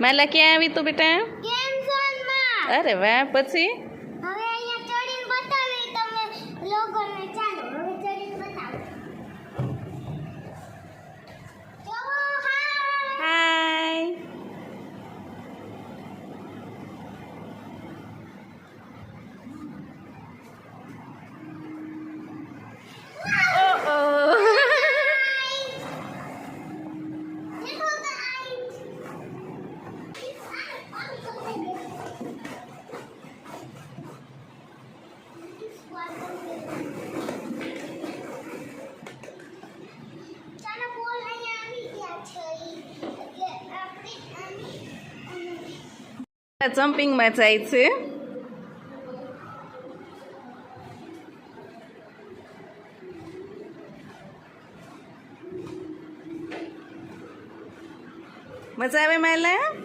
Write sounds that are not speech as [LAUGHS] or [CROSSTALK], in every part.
માલા ક્યાં આવી તું બેટા. અરે વાહ પછી? હવે અહીંયા ચડીને બતાવી તમે લોકોને. આની જમ્પિંગમાં જાય છે મજા આવે માલા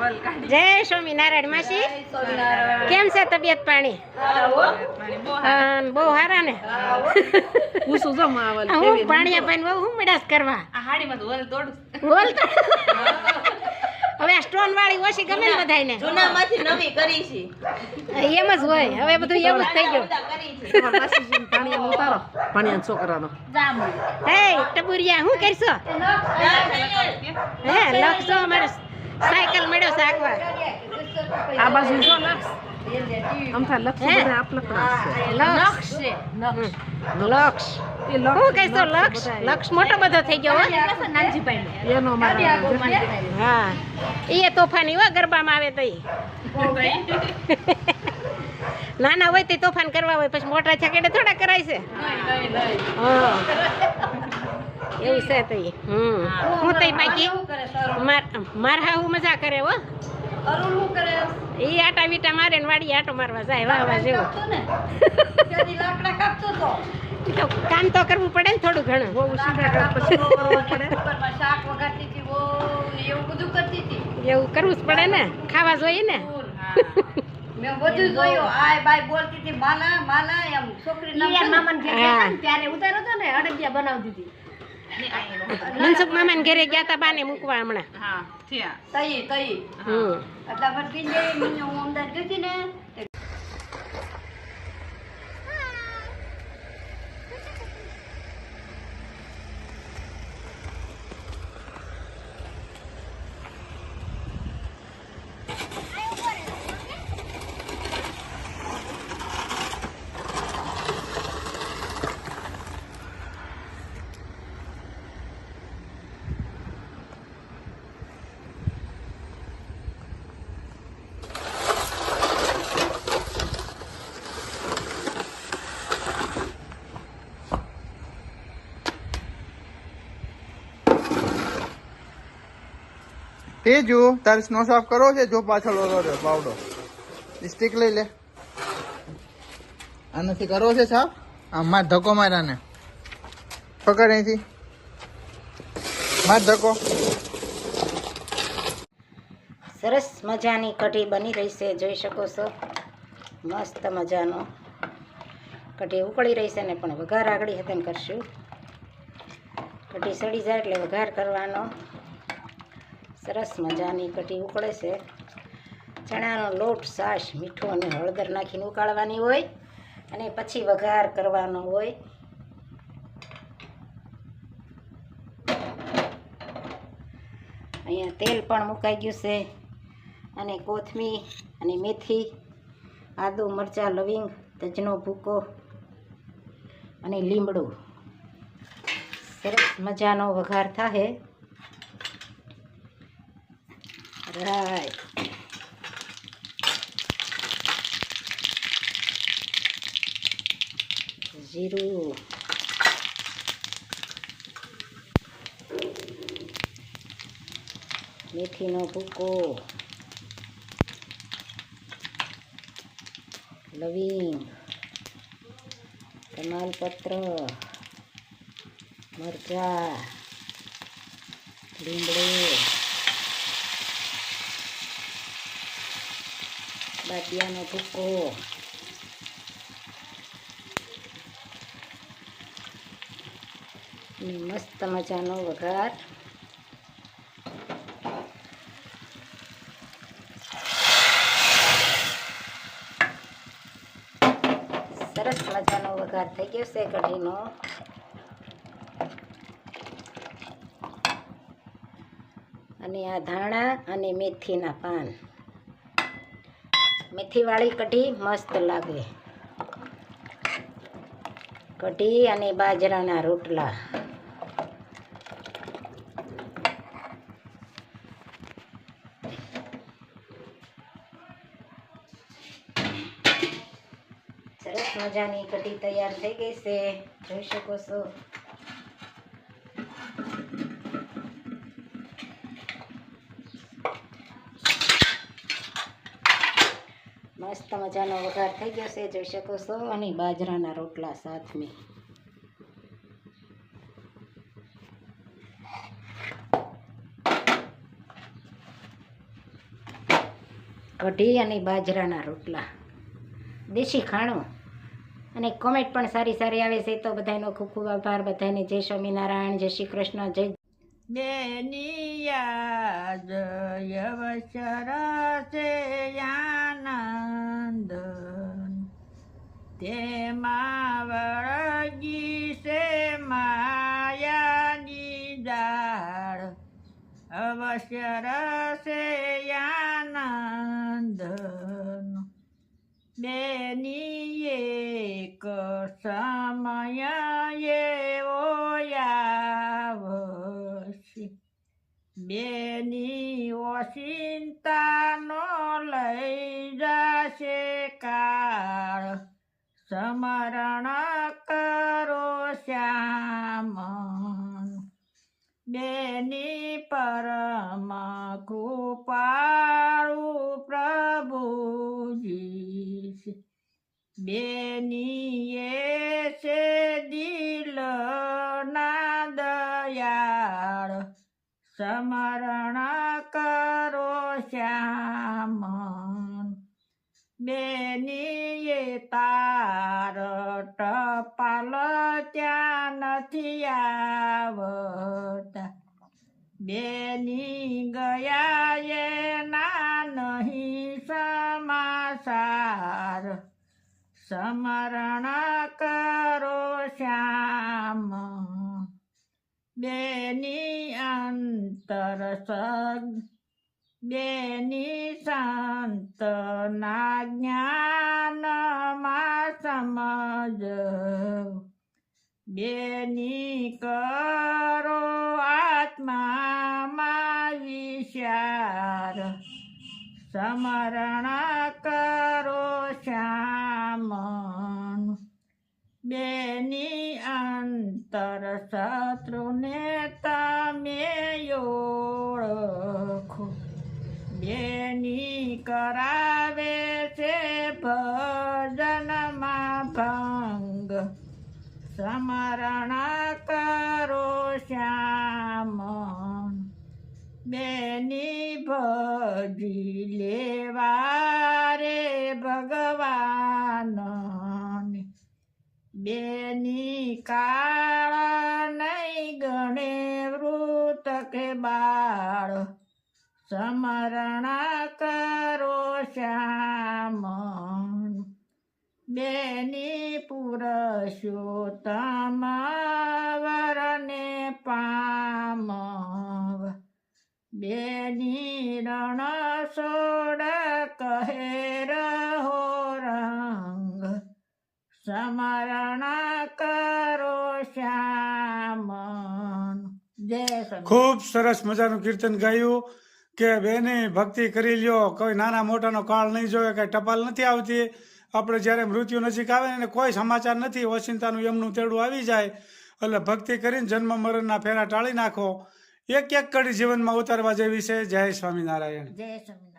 જય સ્વામિનારાયણ માસી. કેમ છે તબિયત પાણી? બહુ સારા ને? હું પાણી પાણી બહુ હું મેળાસ કરવા. બોલ તો હવે સ્ટોન વાળી ઓછી ગમે ને બધાયને. જૂનામાંથી નવી કરી છે. એમ જ હોય. હવે બધું એવું જ થઈ ગયું. હે ટબુરિયા શું કરશો? હે લખશો અમારે સાયકલ મળ્યો સાકવા આ બાજુ જો લક્ષ આમ થાય લક્ષ બધા આપ લક્ષ. લક્ષ લક્ષ. એ લક્ષ શું કહેશો લક્ષ લક્ષ? મોટો બધો થઈ ગયો હો. એનો મારા હા. એ તોફાની હોય ગરબામાં આવે તો [LAUGHS] નાના હોય તે તોફાન કરવા હોય પછી મોટા છાકેડે થોડા કરાય છે. હા. એવું છે તો હમ. હું. તઈ બાકી માર હા હું મજા કરે હો. ઈ આટા વીટા મારે ને વાડી આટો મારવા જાય વાહ વાહ જેવો. તો? કામ તો કરવું પડે ને થોડું ઘણું. એવું કરવું જ પડે ને. ખાવા જોઈએ ને. મેં બધું જોયું. આય બાય બોલતી હતી માલા માલા એમ. છોકરી નામ હતો ને? હા મનસુખ મામાને ઘરે ગયા તા બાને મૂકવા હમણાં. તઈ તઈ. હમ. એટલે પીંજે મને હું અમદાવાદ ગઈ ને તે તેજુ તારે સ્નો સાફ કરવો છે, જો પાછળ ઓલો પાવડો સ્ટીક લઈ લે. આનાથી કરવો છે સાફ આમ ધક્કો માર આને. પકડ અહીંથી. માર ધક્કો. સરસ મજાની કઢી બની રહી છે, જોઈ શકો છો. મસ્ત મજાનો. કઢી ઉકળી રહી છે ને, પણ વઘાર આગળ હતન કરશું. કઢી સડી જાય એટલે વઘાર કરવાનો. સરસ મજાની કઢી ઉકળે છે. ચણાનો લોટ છાશ મીઠું અને હળદર નાખીને ઉકાળવાની હોય અને પછી વઘાર કરવાનો હોય. અહીંયા તેલ પણ મુકાઈ ગયું છે અને કોથમીર અને મેથી, આદુ, મરચાં, લવિંગ તજનો ભૂકો અને લીમડું સરસ મજાનો વઘાર થાય રાય જીરું મેથીનો ભૂકો લવિંગ તમાલપત્ર મરચાં લીમડો બાટિયાનો ભૂકો મસ્ત મજાનો વઘાર સરસ મજાનો વઘાર થઈ ગયો છે કઢીનો અને આ ધાણા અને મેથીના પાન મેથીવાળી કઢી મસ્ત લાગે. કઢી અને બાજરાના રોટલા. સરસ મજાની કઢી તૈયાર થઈ ગઈ છે. જોઈ શકો છો. મસ્ત મજાનો વઘાર થઈ ગયો છે, જોઈ શકો છો. અને બાજરાના રોટલા સાથમાં કઢી અને બાજરાના રોટલા. દેશી ખાણું. અને કોમેન્ટ પણ સારી સારી આવે છે, તો બધાનો ખૂબ ખૂબ આભાર. બધાને જય સ્વામિનારાયણ, જય શ્રી કૃષ્ણ, જય બેનિયા જય વશરસે આનંદ. તેમાં વળગી છે માયાની દાળ અવશ્ય રસે આનંદ. બેની એક સમય એવો બેની ઓચિંતાનો લઈ જશે કાળ સમરણ કરો શ્યામ. બેની પરમ કૃપાળુ તાર ટપાલ ત્યાં નથી આવતા. બેની ગયા ના નહીં સમાસાર સમરણ કરો શ્યામ. બેની અંતર બેની સંત ના જ્ઞાનમાં સમજ. બેની કરો આત્મામાં વિચાર. સમરણ કરો શ્યામ બેની અંતર શત્રુને તમે ઓળખો. બેની કરાવે સમરણ કરો શ્યામ. બેની ભજી લેવા રે ભગવાન. બેની કાળ નહીં ગણે વૃત કે બાળ. સમરણ કરો શ્યામ. બેની પુરુષોત્તમ વરને પામવ. બેની રણ સોડ કહે રહો રંગ. સમરણ કરો શ્યામ જય ખૂબ સરસ મજાનું કીર્તન ગાયું કે બેને ભક્તિ કરી લ્યો. કોઈ નાના મોટાનો કાળ નહીં જોવે કઈ ટપાલ નથી આવતી. આપણે જ્યારે મૃત્યુ નજીક આવે ને કોઈ સમાચાર નથી, ઓચિંતાનું એમનું તેડું આવી જાય, એટલે ભક્તિ કરીને જન્મ મરણના ફેરા ટાળી નાખો. એક એક કડી જીવનમાં ઉતારવા જેવી છે. જય સ્વામિનારાયણ. જય સ્વામી